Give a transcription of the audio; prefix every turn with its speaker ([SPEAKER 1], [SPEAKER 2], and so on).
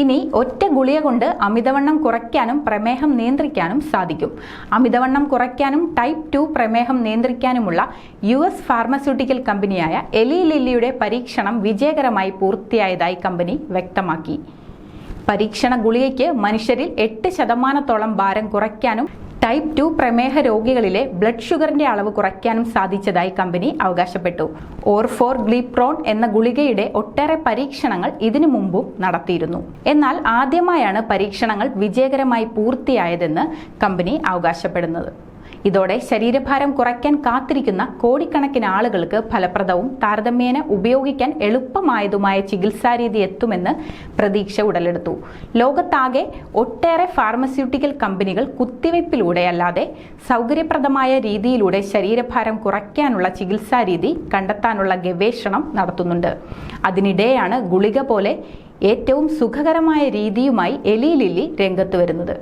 [SPEAKER 1] ഇനി ഒറ്റ ഗുളിക കൊണ്ട് അമിതവണ്ണം കുറയ്ക്കാനും പ്രമേഹം നിയന്ത്രിക്കാനും സാധിക്കും. അമിതവണ്ണം കുറയ്ക്കാനും ടൈപ്പ് ടു പ്രമേഹം നിയന്ത്രിക്കാനുമുള്ള യു എസ് ഫാർമസ്യൂട്ടിക്കൽ കമ്പനിയായ എലി ലില്ലിയുടെ പരീക്ഷണം വിജയകരമായി പൂർത്തിയായതായി കമ്പനി വ്യക്തമാക്കി. പരീക്ഷണ ഗുളികയ്ക്ക് മനുഷ്യരിൽ എട്ട് ശതമാനത്തോളം ഭാരം കുറയ്ക്കാനും ടൈപ്പ് ടു പ്രമേഹ രോഗികളിലെ ബ്ലഡ് ഷുഗറിന്റെ അളവ് കുറയ്ക്കാനും സാധിച്ചതായി കമ്പനി അവകാശപ്പെട്ടു. ഓർഫോർ ഗ്ലീപ്രോൺ എന്ന ഗുളികയുടെ ഒട്ടേറെ പരീക്ഷണങ്ങൾ ഇതിനു മുമ്പും നടത്തിയിരുന്നു. എന്നാൽ ആദ്യമായാണ് പരീക്ഷണങ്ങൾ വിജയകരമായി പൂർത്തിയായതെന്ന് കമ്പനി അവകാശപ്പെടുന്നത്. ഇതോടെ ശരീരഭാരം കുറയ്ക്കാൻ കാത്തിരിക്കുന്ന കോടിക്കണക്കിന് ആളുകൾക്ക് ഫലപ്രദവും താരതമ്യേന ഉപയോഗിക്കാൻ എളുപ്പമായതുമായ ചികിത്സാരീതി എത്തുമെന്ന് പ്രതീക്ഷ ഉടലെടുത്തു. ലോകത്താകെ ഒട്ടേറെ ഫാർമസ്യൂട്ടിക്കൽ കമ്പനികൾ കുത്തിവയ്പ്പിലൂടെയല്ലാതെ സൗകര്യപ്രദമായ രീതിയിലൂടെ ശരീരഭാരം കുറയ്ക്കാനുള്ള ചികിത്സാരീതി കണ്ടെത്താനുള്ള ഗവേഷണം നടത്തുന്നുണ്ട്. അതിനിടെയാണ് ഗുളിക പോലെ ഏറ്റവും സുഖകരമായ രീതിയുമായി എലി ലില്ലി രംഗത്ത് വരുന്നത്.